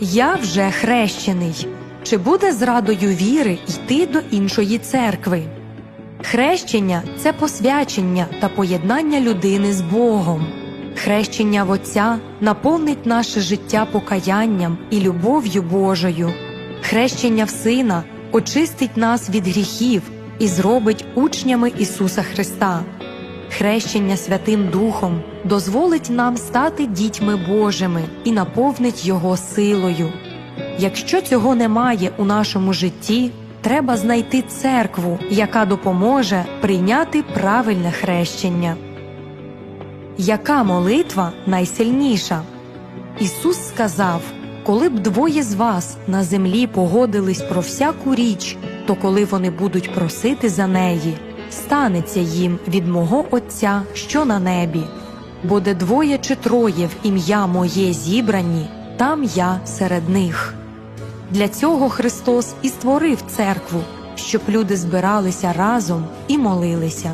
Я вже хрещений. Чи буде зрадою віри йти до іншої церкви? Хрещення це посвячення та поєднання людини з Богом. Хрещення в Отця наповнить наше життя покаянням і любов'ю Божою. Хрещення в Сина очистить нас від гріхів і зробить учнями Ісуса Христа. Хрещення Святим Духом дозволить нам стати дітьми Божими і наповнить Його силою. Якщо цього немає у нашому житті, треба знайти церкву, яка допоможе прийняти правильне хрещення. Яка молитва найсильніша? Ісус сказав: коли б двоє з вас на землі погодились про всяку річ, то коли вони будуть просити за неї, станеться їм від мого Отця, що на небі. Бо де двоє чи троє в ім'я моє зібрані, там я серед них. Для цього Христос і створив церкву, щоб люди збиралися разом і молилися.